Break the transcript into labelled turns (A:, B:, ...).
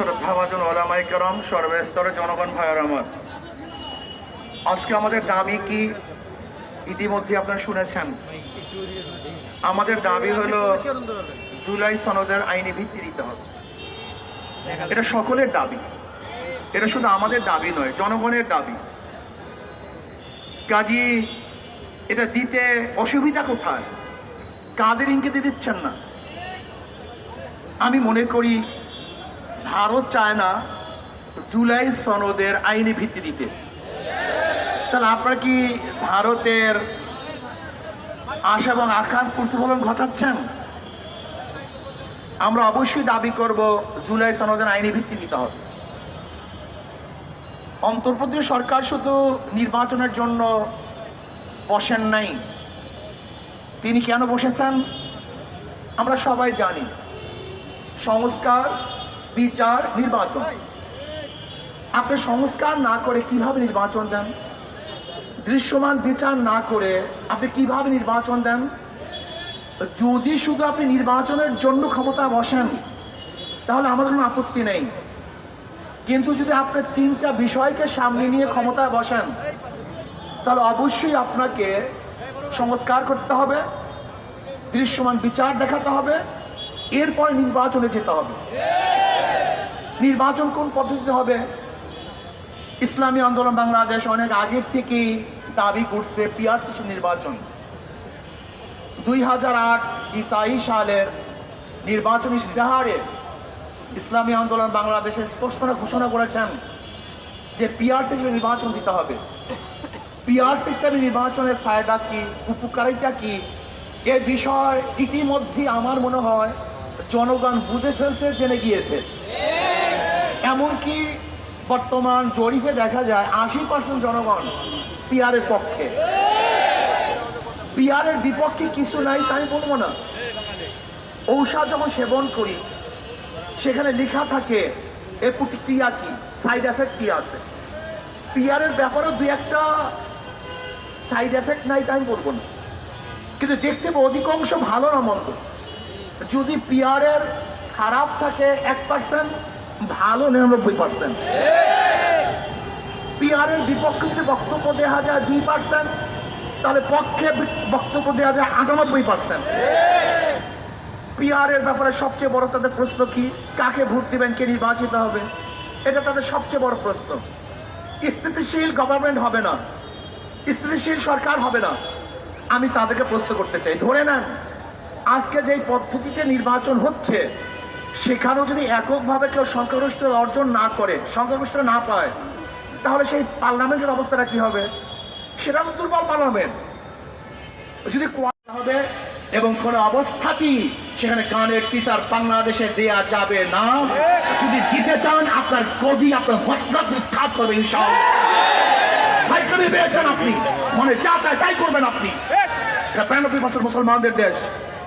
A: শ্রদ্ধাভাজন ওলামাই করম, সর্বস্তরের জনগণ ভাইয়ের আমার আজকে আমাদের দাবি কি? ইতিমধ্যে আপনারা শুনেছেন। আমাদের দাবি হলো জুলাই সনদের আইনি ভিত্তি দিতে হবে। এটা সকলের দাবি। এটা শুধু আমাদের দাবি নয়, জনগণের দাবি। কাজী, এটা দিতে অসুবিধা কোথায়? কাদের ইঙ্গিতে দিচ্ছেন না? আমি মনে করি ভারত চায় না জুলাই সনদের আইনি ভিত্তি দিতে। তাহলে আপনারা কি ভারতের আশা এবং আকাঙ্ক্ষার প্রতিফলন ঘটাচ্ছেন? আমরা অবশ্যই দাবি করব জুলাই সনদের আইনি ভিত্তি দিতে হবে। অন্তর্প্রদেশ সরকার শুধু নির্বাচনের জন্য বসেন নাই। তিনি কেন বসেছেন? আমরা সবাই জানি। সংস্কার বিচার, নির্বাচন। আপনি সংস্কার না করে কীভাবে নির্বাচন দেন? দৃশ্যমান বিচার না করে আপনি কীভাবে নির্বাচন দেন? যদি শুধু আপনি নির্বাচনের জন্য ক্ষমতা বসেন, তাহলে আমাদের কোনো আপত্তি নেই। কিন্তু যদি আপনি তিনটা বিষয়কে সামনে নিয়ে ক্ষমতায় বসেন, তাহলে অবশ্যই আপনাকে সংস্কার করতে হবে, দৃশ্যমান বিচার দেখাতে হবে এরপর নির্বাচনে যেতে হবে। নির্বাচন কোন পদ্ধতিতে হবে? ইসলামী আন্দোলন বাংলাদেশ অনেক আগের থেকেই দাবি করছে পিআরসি নির্বাচন। দুই হাজার আট ইসাই সালের নির্বাচন ইশতেহারে ইসলামী আন্দোলন বাংলাদেশে স্পষ্ট ঘোষণা করেছেন যে পিআর সিস্টেমে নির্বাচন দিতে হবে। পিআর সিস্টেমে নির্বাচনের ফায়দা কি, উপকারিতা কি, এ বিষয় ইতিমধ্যে আমার মনে হয় জনগণ বুঝে ফেলছে, জেনে গিয়েছে। এমনকি বর্তমান জরিপে দেখা যায় আশি পার্সেন্ট জনগণ পিয়ারের পক্ষে। পিয়ারের বিপক্ষে কিছু নাই, তাই বলব না। ঔষধ যখন সেবন করি, সেখানে লেখা থাকে, এ প্রতিক্রিয়া কি? সাইড এফেক্ট কি আছে? পিয়ারের ব্যাপারে দুই একটা সাইড এফেক্ট নাই, তাই বলব না। কিন্তু দেখতে অধিকাংশ ভালো না, মন্দ। যদি পিয়ারের খারাপ থাকে এক পার্সেন্ট ভালো নিরানব্বই পার্সেন্ট পিয়ারের বিপক্ষে বক্তব্য দেওয়া যায় দুই পার্সেন্ট তাহলে পক্ষে বক্তব্য দেওয়া যায় আটানব্বই পার্সেন্ট পিয়ারের ব্যাপারে সবচেয়ে বড় তাদের প্রশ্ন কি? কাকে ভোট দিবেন? কে নির্বাচিত হবে? এটা তাদের সবচেয়ে বড় প্রশ্ন। স্থিতিশীল গভর্নমেন্ট হবে না। স্থিতিশীল সরকার হবে না। আমি তাদেরকে প্রশ্ন করতে চাই। ধরে নেন আজকে যেই পদ্ধতিতে নির্বাচন হচ্ছে, সেখানেও যদি এককভাবে কেউ সংখ্যাগরিষ্ঠ অর্জন না করে সংখ্যাগরিষ্ঠ না পায়, তাহলে সেই পার্লামেন্টের অবস্থাটা কি হবে? সেটা তো দুর্বল পার্লামেন্ট। যদি হবে এবং কোন অবস্থাতেই সেখানে কানের টিচার বাংলাদেশে দেয়া যাবে না। যদি দিতে চান, আপনার কবি আপনার হসপিটাল উৎখাত করবে পেয়েছেন আপনি? মনে যা চায় তাই করবেন আপনি। এটা বিরানব্বই মুসলমানদের দেশ।